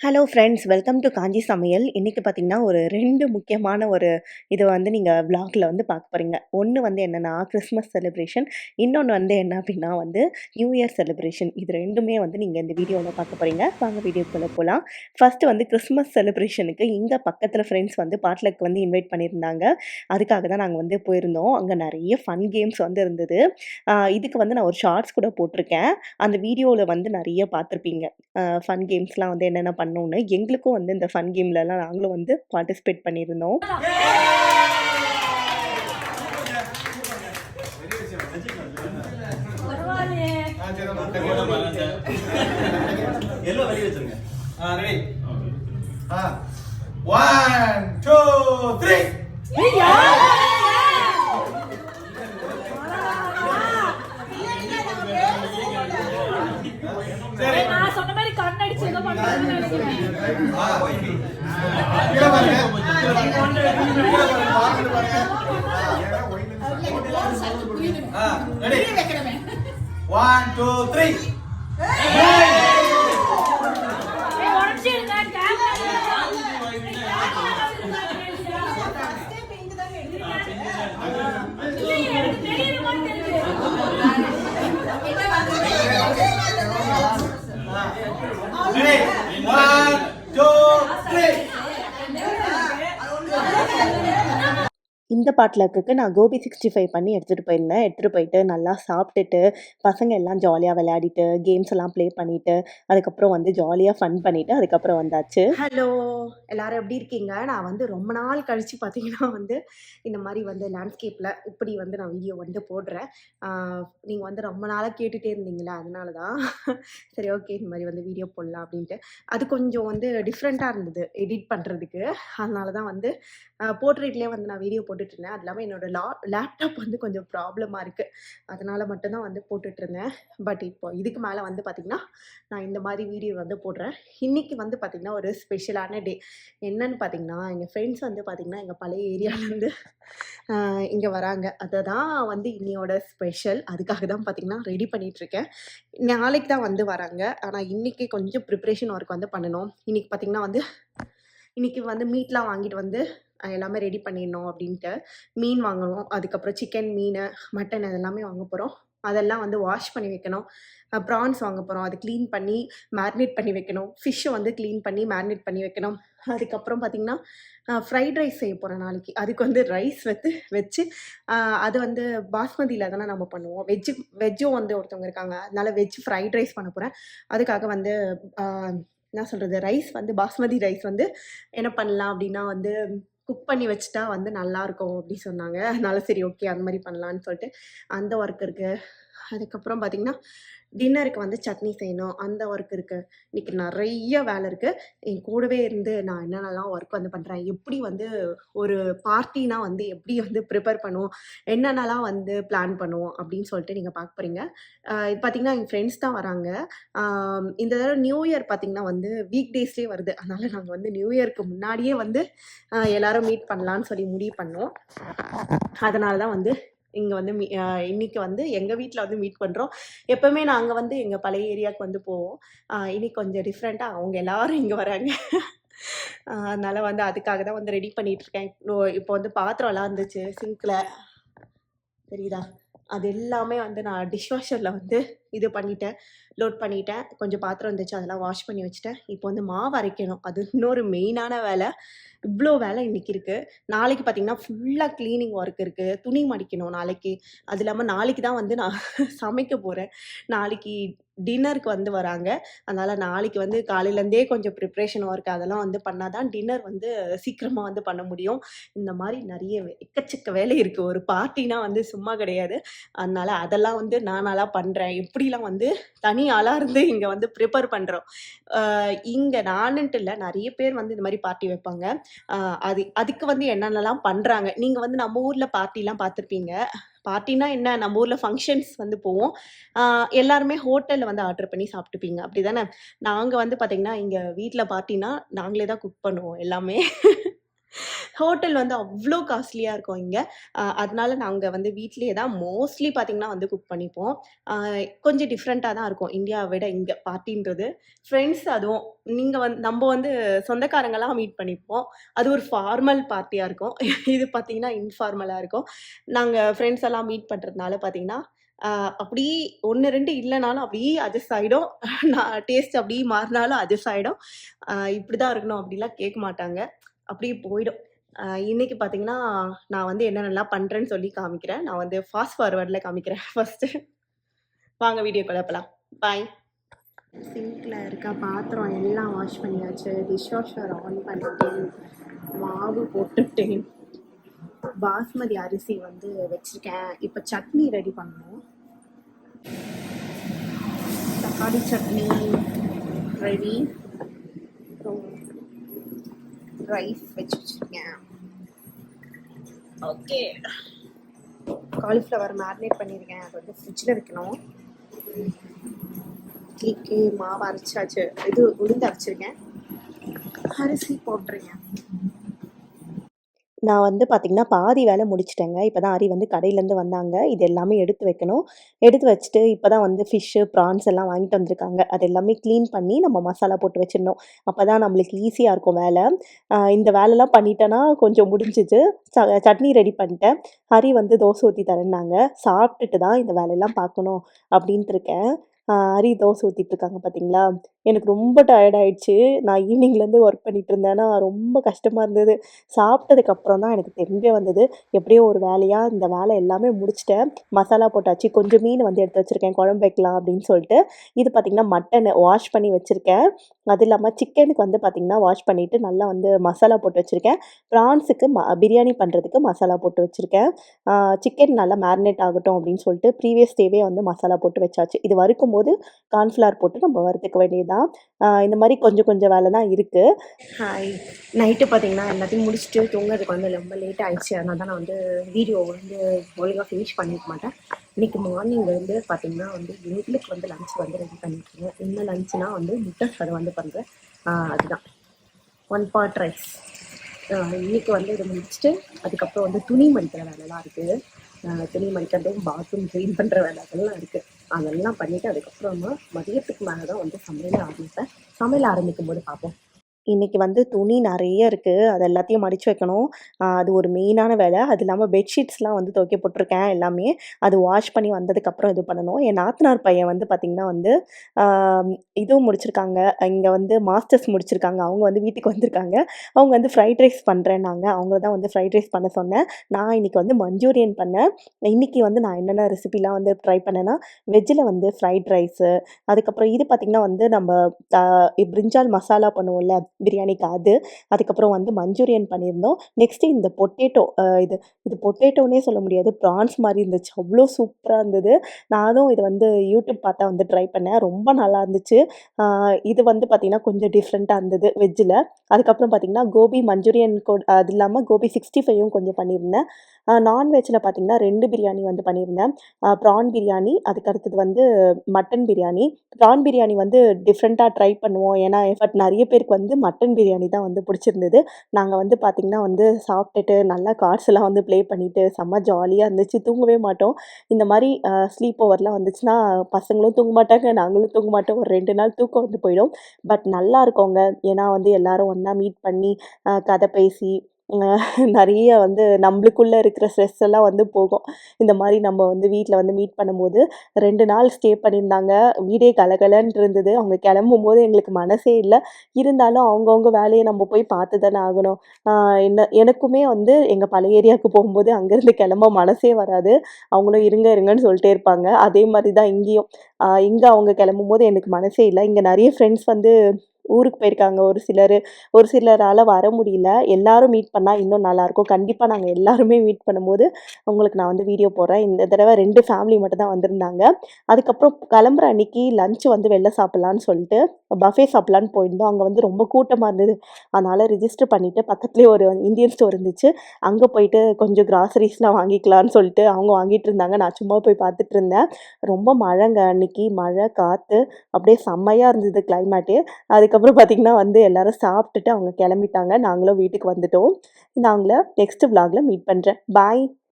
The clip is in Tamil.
Hello friends welcome to Kanchi சமையல். இன்றைக்கி பார்த்தீங்கன்னா, ஒரு ரெண்டு முக்கியமான ஒரு இது வந்து நீங்கள் விளாகில் வந்து பார்க்க போகிறீங்க ஒன்று வந்து என்னென்னா கிறிஸ்மஸ் செலிப்ரேஷன். இன்னொன்று வந்து என்ன அப்படின்னா வந்து, நியூ இயர் செலிப்ரேஷன். இது ரெண்டுமே வந்து நீங்கள் இந்த வீடியோவில் பார்க்க போகிறீங்க வாங்க வீடியோக்குள்ளே போகலாம் ஃபர்ஸ்ட்டு வந்து கிறிஸ்மஸ் செலிப்ரேஷனுக்கு இங்கே பக்கத்தில் ஃப்ரெண்ட்ஸ் வந்து பாட்லக்கு வந்து இன்வைட் பண்ணியிருந்தாங்க. அதுக்காக தான் நாங்கள் வந்து போயிருந்தோம். அங்கே நிறைய ஃபன் கேம்ஸ் வந்து இருந்தது. இதுக்கு வந்து நான் ஒரு ஷார்ட்ஸ் கூட போட்டிருக்கேன். அந்த வீடியோவில் வந்து நிறைய பார்த்துருப்பீங்க. ஃபன் கேம்ஸ்லாம் வந்து என்னென்ன பண்ணோம்னு. எங்களுக்கும் வந்து இந்த ஃபன் கேம்லலாம் நாங்களும் வந்து பார்ட்டிசிபேட் பண்ணியிருந்தோம். எல்லாம் வெளிய வச்சிருங்க ஆ? ஆ. சரி. One, two, three. ஏய், உடைச்சிருங்க, camera இல்லையே, எனக்கு தெரியுற மாதிரி தெரியுது. Ready? One, two, three. இந்த பாட்லக்குக்கு நான் கோபி 65 பண்ணி எடுத்துகிட்டு போயிருந்தேன். எடுத்துகிட்டு போயிட்டு நல்லா சாப்பிட்டுட்டு பசங்க எல்லாம் ஜாலியாக விளையாடிட்டு, கேம்ஸ் எல்லாம் ப்ளே பண்ணிட்டு, அதுக்கப்புறம் வந்து ஜாலியாக ஃபன் பண்ணிட்டு, அதுக்கப்புறம் வந்தாச்சு. ஹலோ எல்லாரும் எப்படி இருக்கீங்க? நான் வந்து ரொம்ப நாள் கழித்து பார்த்தீங்கன்னா வந்து இந்த மாதிரி வந்து லேண்ட்ஸ்கேப்பில் இப்படி வந்து நான் வீடியோ வந்து போடுறேன். நீங்கள் வந்து ரொம்ப நாளாக கேட்டுகிட்டே இருந்தீங்களா அதனால தான் சரி ஓகே இந்த மாதிரி வந்து வீடியோ போடலாம் அப்படின்ட்டு. அது கொஞ்சம் வந்து டிஃப்ரெண்ட்டாக இருந்தது எடிட் பண்ணுறதுக்கு அதனால தான் வந்து போர்ட்ரேட்லேயே வந்து நான் வீடியோ போட்டுட்டு போட்டுட்ருந்தேன். அது இல்லாமல் என்னோடய லா லேப்டாப் வந்து கொஞ்சம் ப்ராப்ளமாக இருக்குது அதனால் மட்டும்தான் வந்து போட்டுட்ருந்தேன். பட் இப்போ இதுக்கு மேலே வந்து பார்த்திங்கன்னா நான் இந்த மாதிரி வீடியோ வந்து போடுறேன். இன்றைக்கி வந்து பார்த்திங்கன்னா ஒரு ஸ்பெஷலான டே என்னன்னு பார்த்தீங்கன்னா எங்கள் ஃப்ரெண்ட்ஸ் வந்து பார்த்திங்கன்னா எங்கள் பழைய ஏரியாவிலேருந்து இங்கே வராங்க. அதை தான் வந்து இன்னையோட ஸ்பெஷல் அதுக்காக தான் பார்த்திங்கன்னா ரெடி பண்ணிகிட்ருக்கேன் நாளைக்கு தான் வந்து வராங்க. ஆனால் இன்றைக்கி கொஞ்சம் ப்ரிப்ரேஷன் ஒர்க் வந்து பண்ணணும். இன்றைக்கி பார்த்திங்கன்னா வந்து இன்றைக்கி வந்து மீட்லாம் வாங்கிட்டு வந்து எல்லாமே ரெடி பண்ணிடணும் அப்படின்ட்டு மீன் வாங்கணும். அதுக்கப்புறம் சிக்கன் மீன் மட்டன் அதெல்லாமே வாங்க போகிறோம் அதெல்லாம் வந்து வாஷ் பண்ணி வைக்கணும். ப்ரான்ஸ் வாங்க போகிறோம் அது க்ளீன் பண்ணி மேரினேட் பண்ணி வைக்கணும். ஃபிஷ்ஷை வந்து க்ளீன் பண்ணி மேரினேட் பண்ணி வைக்கணும். அதுக்கப்புறம் பார்த்திங்கன்னா ஃப்ரைட் ரைஸ் செய்ய போகிறேன் நாளைக்கு. அதுக்கு வந்து ரைஸ் வந்து வச்சு அது வந்து பாஸ்மதியில் தானே நம்ம பண்ணுவோம். வெஜ்ஜு வெஜ்ஜும் வந்து ஒருத்தவங்க இருக்காங்க. அதனால் வெஜ் ஃப்ரைட் ரைஸ் பண்ண போகிறேன் அதுக்காக வந்து என்ன சொல்கிறது ரைஸ் வந்து பாஸ்மதி ரைஸ் வந்து என்ன பண்ணலாம் அப்படின்னா வந்து குக் பண்ணி வச்சுட்டா வந்து நல்லாயிருக்கும் அப்படி சொன்னாங்க. அதனால சரி ஓகே அந்த மாதிரி பண்ணலான்னு சொல்லிட்டு அந்த ஒர்க் இருக்குது அதுக்கப்புறம் பார்த்திங்கன்னா டின்னருக்கு வந்து சட்னி செய்யணும். அந்த ஒர்க் இருக்குது இன்றைக்கி நிறைய வேலை இருக்குது என் கூடவே இருந்து நான் என்னென்னலாம் ஒர்க் வந்து பண்ணுறேன் எப்படி வந்து ஒரு பார்ட்டினா வந்து எப்படி வந்து ப்ரிப்பேர் பண்ணுவோம்? என்னென்னலாம் வந்து பிளான் பண்ணுவோம்? அப்படின்னு சொல்லிட்டு நீங்கள் பார்க்க போகிறீங்க இது பார்த்திங்கன்னா எங்கள் ஃப்ரெண்ட்ஸ் தான் வராங்க. இந்த தடவை நியூ இயர் பார்த்திங்கன்னா வந்து வீக் டேஸ்லேயே வருது. அதனால் நாங்கள் வந்து நியூ இயர்க்கு முன்னாடியே வந்து எல்லோரும் எல்லாரும் மீட் பண்ணலான்னு சொல்லி முடிவு பண்ணோம். அதனால தான் வந்து இங்கே வந்து மீ இன்னைக்கு வந்து எங்கள் வீட்டில் வந்து மீட் பண்ணுறோம் எப்போவுமே நாங்கள் வந்து எங்கள் பழைய ஏரியாவுக்கு வந்து போவோம். இன்னைக்கு கொஞ்சம் டிஃப்ரெண்ட்டாக அவங்க எல்லாரும் இங்கே வராங்க. அதனால் வந்து அதுக்காக தான் வந்து ரெடி பண்ணிகிட்ருக்கேன் இப்போ வந்து பாத்திரம்லாம் இருந்துச்சு சிங்கில் தெரியுதா? அது எல்லாமே வந்து நான் டிஷ்வாஷரில் வந்து இது பண்ணிட்டேன். லோட் பண்ணிட்டேன். கொஞ்சம் பாத்திரம் இருந்துச்சு அதெல்லாம் வாஷ் பண்ணி வச்சுட்டேன். இப்போ வந்து மாவு அரைக்கணும். அது இன்னொரு மெயினான வேலை. இவ்வளோ வேலை இன்றைக்கி இருக்குது நாளைக்கு பார்த்தீங்கன்னா ஃபுல்லாக க்ளீனிங் ஒர்க் இருக்குது துணி மடிக்கணும் நாளைக்கு. அது இல்லாமல் நாளைக்கு தான் வந்து நான் சமைக்க போகிறேன் நாளைக்கு டின்னருக்கு வந்து வராங்க. அதனால் நாளைக்கு வந்து காலையிலேருந்தே கொஞ்சம் ப்ரிப்ரேஷன் ஒர்க் அதெல்லாம் வந்து பண்ணால் தான் டின்னர் வந்து சீக்கிரமாக வந்து பண்ண முடியும். இந்த மாதிரி நிறைய எக்கச்சக்க வேலை இருக்குது ஒரு பார்ட்டினா வந்து சும்மா கிடையாது. அதனால் அதெல்லாம் வந்து நானாலாம் பண்ணுறேன் எப்படிலாம் வந்து தனி ஆளாக இருந்து இங்கே வந்து ப்ரிப்பேர் பண்ணுறோம் இங்கே நானுன்ட்டு இல்லை. நிறைய பேர் வந்து இந்த மாதிரி பார்ட்டி வைப்பாங்க. அது அதுக்கு வந்து என்னென்னலாம் பண்ணுறாங்க நீங்கள் வந்து நம்ம ஊரில் பார்ட்டிலாம் பார்த்துருப்பீங்க? பார்ட்டினா என்ன? நம்ம ஊரில் ஃபங்க்ஷன்ஸ் வந்து போவோம். எல்லாருமே ஹோட்டலில் வந்து ஆர்டர் பண்ணி சாப்பிட்டுப்பீங்க. அப்படி தானே நாங்கள் வந்து பார்த்திங்கன்னா இங்கே வீட்டில் பார்ட்டினா நாங்களே தான் குக் பண்ணுவோம் எல்லாமே. ஹோட்டல் வந்து அவ்வளோ காஸ்ட்லியாக இருக்கும் இங்கே. அதனால நாங்கள் வந்து வீட்டிலேயே தான் மோஸ்ட்லி பார்த்திங்கன்னா வந்து குக் பண்ணிப்போம். கொஞ்சம் டிஃப்ரெண்ட்டாக தான் இருக்கும். இந்தியாவை விட இங்கே பார்ட்டின்றது ஃப்ரெண்ட்ஸ் அதுவும் நீங்கள் வந்து நம்ம வந்து சொந்தக்காரங்கெல்லாம் மீட் பண்ணிப்போம். அது ஒரு ஃபார்மல் பார்ட்டியாக இருக்கும். இது பார்த்தீங்கன்னா இன்ஃபார்மலாக இருக்கும். நாங்கள் ஃப்ரெண்ட்ஸ் எல்லாம் மீட் பண்ணுறதுனால பார்த்தீங்கன்னா அப்படியே ஒன்று ரெண்டு இல்லைனாலும் அப்படியே அட்ஜஸ்ட் ஆகிடும் நான் டேஸ்ட் அப்படியே மாறினாலும் அட்ஜஸ்ட் ஆகிடும் இப்படி தான் இருக்கணும் அப்படிலாம் கேட்க மாட்டாங்க. அப்படியே போயிடும். இன்னைக்கு பார்த்தீங்கன்னா நான் வந்து என்னென்னலாம் பண்ணுறேன்னு சொல்லி காமிக்கிறேன். நான் வந்து ஃபாஸ்ட் ஃபார்வர்டில் காமிக்கிறேன் ஃபஸ்ட்டு வாங்க வீடியோ குழப்பலாம் பாய் சிங்கில் இருக்க பாத்திரம் எல்லாம் வாஷ் பண்ணியாச்சு. டிஷ் வாஷர் ஆன் பண்ணிட்டேன். மாவு போட்டுட்டேன். பாஸ்மதி அரிசி வந்து வச்சுருக்கேன். இப்போ சட்னி ரெடி பண்ணணும். தக்காளி சட்னி ரெடி ரைஸ் வச்சு வச்சுருக்கேன் ஓகே காலிஃப்ளவர் மேரினேட் பண்ணியிருக்கேன் அது வந்து ஃப்ரிட்ஜில் வைக்கணும். இட்லிக்கு மாவு அரைச்சாச்சு. இது உளுந்து அரைச்சிருக்கேன். அரிசி போட்டுருக்கேன் நான் வந்து பார்த்தீங்கன்னா, பாதி வேலை முடிச்சிட்டேங்க இப்ப தான் அரி வந்து கடையிலேருந்து வந்தாங்க. இது எல்லாமே எடுத்து வைக்கணும். எடுத்து வச்சுட்டு இப்ப தான் வந்து ஃபிஷ்ஷு, ப்ரான்ஸ் எல்லாம் வாங்கிட்டு வந்திருக்காங்க. அது எல்லாமே க்ளீன் பண்ணி நம்ம மசாலா போட்டு வச்சிடணும். அப்ப தான் நம்மளுக்கு ஈஸியா இருக்கும் வேலை. அ இந்த வேலைலாம் பண்ணிட்டேன்னா கொஞ்சம் முடிஞ்சுது. ச சட்னி ரெடி பண்ணிட்டேன். ஹரி வந்து தோசை ஊத்தி தரேன்னாங்க. சாப்பிட்டுட்டு தான் இந்த வேலையெல்லாம் பார்க்கணும் அப்படின்ட்டு இருக்கேன். அரி தோசை ஊற்றிட்டுருக்காங்க பார்த்தீங்களா? எனக்கு ரொம்ப டயர்ட் ஆயிடுச்சு. நான் ஈவினிங்லேருந்து ஒர்க் பண்ணிட்டு இருந்தேன்னா ரொம்ப கஷ்டமாக இருந்தது. சாப்பிட்டதுக்கப்புறம் தான் எனக்கு தெம்பே வந்தது. எப்படியோ ஒரு வேலையாக இந்த வேலை எல்லாமே முடிச்சிட்டேன் மசாலா போட்டாச்சு. கொஞ்சம் மீன் வந்து எடுத்து வச்சுருக்கேன் குழம்பு வைக்கலாம் அப்படின்னு சொல்லிட்டு. இது பார்த்தீங்கன்னா, மட்டனு வாஷ் பண்ணி வச்சுருக்கேன் அது இல்லாமல் சிக்கனுக்கு வந்து பார்த்திங்கன்னா வாஷ் பண்ணிவிட்டு நல்லா வந்து மசாலா போட்டு வச்சுருக்கேன் ப்ரான்ஸுக்கு ம பிரியாணி பண்ணுறதுக்கு மசாலா போட்டு வச்சுருக்கேன் சிக்கன் நல்லா மேரினேட் ஆகட்டும் அப்படின்னு சொல்லிட்டு ப்ரீவியஸ் டேவே வந்து மசாலா போட்டு வச்சாச்சு. இது வறுக்கும்போது கார்ன்ஃப்ளவர் போட்டு நம்ம வறுத்துக்க வேண்டியதுதான். இந்த மாதிரி கொஞ்சம் கொஞ்சம் வேலை தான் இருக்கு. ஹாய் நைட்டு பார்த்தீங்கன்னா எல்லாத்தையும் முடிச்சுட்டு தூங்குறதுக்கு வந்து ரொம்ப லேட் ஆயிடுச்சு. அதனால தான் நான் வந்து வீடியோ வந்து ஒழுங்காக ஃபினிஷ் பண்ணிக்க மாட்டேன். இன்னைக்கு மார்னிங் வந்து பார்த்தீங்கன்னா வந்து எங்களுக்கு வந்து லஞ்ச் வந்து ரெடி பண்ணிட்டுருங்க என்ன லஞ்சுனா வந்து முட்டை சாதம் வந்து பண்ணுறேன் அதுதான். ஒன் பாட் ரைஸ் இன்னைக்கு வந்து இதை முடிச்சுட்டு அதுக்கப்புறம் வந்து துணி மடிக்கிற வேலைலாம் இருக்குது துணி மடிக்கிறதும் பாத்ரூம் க்ளீன் பண்ணுற வேலைகள்லாம் இருக்குது அதெல்லாம் பண்ணிவிட்டு அதுக்கப்புறமா மதியத்துக்கு மேலே தான் வந்து சமையல் ஆரம்பிப்பேன். சமையல் ஆரம்பிக்கும் போது பார்ப்போம். இன்றைக்கி வந்து துணி நிறைய இருக்குது அது எல்லாத்தையும் மடித்து வைக்கணும். அது ஒரு மெயினான வேலை. அது இல்லாமல் பெட்ஷீட்ஸ்லாம் வந்து துவைக்க போட்டிருக்கேன் எல்லாமே. அது வாஷ் பண்ணி வந்ததுக்கப்புறம் இது பண்ணணும். என் நாத்தனார் பையன் வந்து பார்த்திங்கன்னா வந்து, இதுவும் முடிச்சிருக்காங்க. இங்கே வந்து மாஸ்டர்ஸ் முடிச்சிருக்காங்க. அவங்க வந்து வீட்டுக்கு வந்திருக்காங்க. அவங்க வந்து ஃப்ரைட் ரைஸ் பண்ணுறேன்னாங்க அவங்கள தான் வந்து ஃப்ரைட் ரைஸ் பண்ண சொன்னேன். நான் இன்றைக்கி வந்து மஞ்சூரியன் பண்ணேன். இன்னைக்கு வந்து நான் என்னென்ன ரெசிபிலாம் வந்து ட்ரை பண்ணேன்னா, வெஜ்ஜில் வந்து ஃப்ரைட் ரைஸு, அதுக்கப்புறம் இது பார்த்திங்கன்னா வந்து நம்ம பிரிஞ்சால் மசாலா பண்ணுவோம்ல பிரியாணிக்கு அது. அதுக்கப்புறம் வந்து மஞ்சூரியன் பண்ணியிருந்தோம். நெக்ஸ்ட்டு இந்த பொட்டேட்டோ இது இது பொட்டேட்டோன்னே சொல்ல முடியாது. ப்ரான்ஸ் மாதிரி இருந்துச்சு. அவ்வளோ சூப்பராக இருந்தது. நானும் இதை வந்து யூடியூப் பார்த்தா வந்து ட்ரை பண்ணேன். ரொம்ப நல்லா இருந்துச்சு. இது வந்து பார்த்திங்கன்னா கொஞ்சம் டிஃப்ரெண்ட்டாக இருந்தது வெஜ்ஜில் அதுக்கப்புறம் பார்த்தீங்கன்னா, கோபி மஞ்சூரியன் கோ அது இல்லாமல் கோபி 65யும் கொஞ்சம் பண்ணியிருந்தேன். நான்வெஜ்ஜில் பார்த்திங்கன்னா ரெண்டு பிரியாணி வந்து பண்ணியிருந்தேன். ப்ரான் பிரியாணி, அதுக்கு அடுத்தது வந்து மட்டன் பிரியாணி. ப்ரான் பிரியாணி வந்து டிஃப்ரெண்ட்டாக ட்ரை பண்ணுவோம். ஏன்னா பட் நிறைய பேருக்கு வந்து மட்டன் பிரியாணி தான் வந்து பிடிச்சிருந்தது. நாங்கள் வந்து பார்த்திங்கன்னா வந்து சாப்பிட்டுட்டு நல்லா கார்ட்ஸ்லாம் வந்து ப்ளே பண்ணிவிட்டு செம்ம ஜாலியாக இருந்துச்சு. தூங்கவே மாட்டோம். இந்த மாதிரி ஸ்லீப் ஓவர்லாம் வந்துச்சுன்னா, பசங்களும் தூங்க மாட்டாங்க. நாங்களும் தூங்க மாட்டோம். ஒரு ரெண்டு நாள் தூக்கம் வந்து போயிடும். பட் நல்லா இருக்கோங்க ஏன்னா வந்து எல்லாரும் ஒன்றா மீட் பண்ணி, கதை பேசி, நிறைய வந்து நம்மளுக்குள்ளே இருக்கிற ஸ்ட்ரெஸ் எல்லாம் வந்து போகும். இந்த மாதிரி நம்ம வந்து வீட்டில் வந்து மீட் பண்ணும்போது ரெண்டு நாள் ஸ்டே பண்ணியிருந்தாங்க. வீடே கலகலன்னு இருந்தது. அவங்க கிளம்பும்போது எங்களுக்கு மனசே இல்லை இருந்தாலும் அவங்கவுங்க வேலையை நம்ம போய் பார்த்து தானே ஆகணும். என்ன எனக்குமே வந்து எங்கள் பழைய ஏரியாவுக்கு போகும்போது அங்கேருந்து கிளம்ப மனசே வராது. அவங்களும் இருங்க இருங்கன்னு சொல்லிட்டே இருப்பாங்க. அதே மாதிரி தான் இங்கேயும். இங்கே அவங்க கிளம்பும் போது எனக்கு மனசே இல்லை இங்கே நிறைய ஃப்ரெண்ட்ஸ் வந்து ஊருக்கு போயிருக்காங்க ஒரு சிலர் ஒரு சிலரால் வர முடியல. எல்லாரும் மீட் பண்ணால் இன்னும் நல்லாயிருக்கும். கண்டிப்பாக நாங்கள் எல்லாருமே மீட் பண்ணும்போது, உங்களுக்கு நான் வந்து வீடியோ போடுறேன். இந்த தடவை ரெண்டு ஃபேமிலி மட்டும் தான் வந்திருந்தாங்க. அதுக்கப்புறம் கிளம்புற அன்னைக்கு லஞ்சு வந்து வெளில சாப்பிட்லான்னு சொல்லிட்டு, பஃபே சாப்பிட்லான்னு போயிருந்தோம். அங்கே வந்து ரொம்ப கூட்டமாக இருந்தது. அதனால் ரிஜிஸ்டர் பண்ணிவிட்டு பக்கத்துலேயே ஒரு இந்தியன் ஸ்டோர் இருந்துச்சு. அங்கே போயிட்டு கொஞ்சம் கிராசரிஸ்லாம் வாங்கிக்கலான்னு சொல்லிட்டு அவங்க வாங்கிட்டு இருந்தாங்க. நான் சும்மா போய் பார்த்துட்டு இருந்தேன். ரொம்ப மழைங்க அன்னைக்கு. மழை காற்று அப்படியே செம்மையாக இருந்தது கிளைமேட்டு அதுக்கப்புறம் பார்த்திங்கன்னா வந்து எல்லோரும் சாப்பிட்டுட்டு அவங்க கிளம்பிட்டாங்க. நாங்களும் வீட்டுக்கு வந்துட்டோம். நாங்களும் நெக்ஸ்ட் விலாகில் மீட் பண்ணுறேன் பாய்